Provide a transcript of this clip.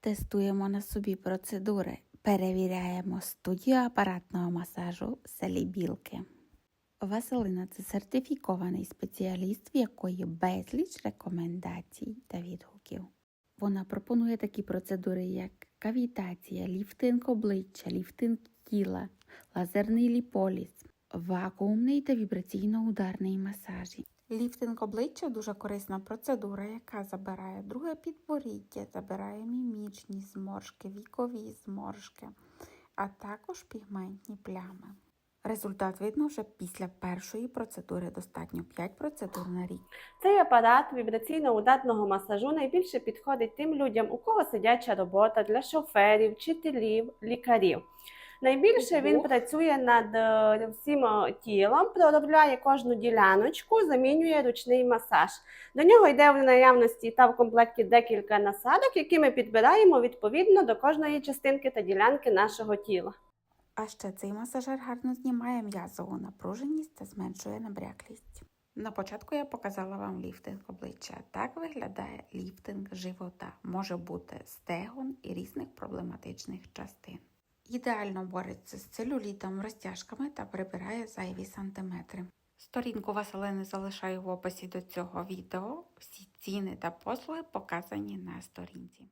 Тестуємо на собі процедури. Перевіряємо студію апаратного масажу в селі Білки. Василина це сертифікований спеціаліст, в якої безліч рекомендацій та відгуків. Вона пропонує такі процедури, як кавітація, ліфтинг обличчя, ліфтинг тіла, лазерний ліполіз, вакуумний та вібраційно-ударний масажі. Ліфтинг обличчя дуже корисна процедура, яка забирає друге підборіддя, забирає мімічні зморшки, вікові зморшки, а також пігментні плями. Результат видно вже після першої процедури. Достатньо 5 процедур на рік. Цей апарат вібраційно-удатного масажу найбільше підходить тим людям, у кого сидяча робота для шоферів, вчителів, лікарів. Найбільше він працює над е, всім е, тілом, проробляє кожну діляночку, замінює ручний масаж. До нього йде в наявності та в комплекті декілька насадок, які ми підбираємо відповідно до кожної частинки та ділянки нашого тіла. А ще цей масажер гарно знімає м'язову напруженість та зменшує набряклість. На початку я показала вам ліфтинг обличчя. Так виглядає ліфтинг живота. Може бути стегон і різних проблематичних частин. Ідеально бореться з целюлітом, розтяжками та прибирає зайві сантиметри. Сторінку Василини залишаю в описі до цього відео. Всі ціни та послуги показані на сторінці.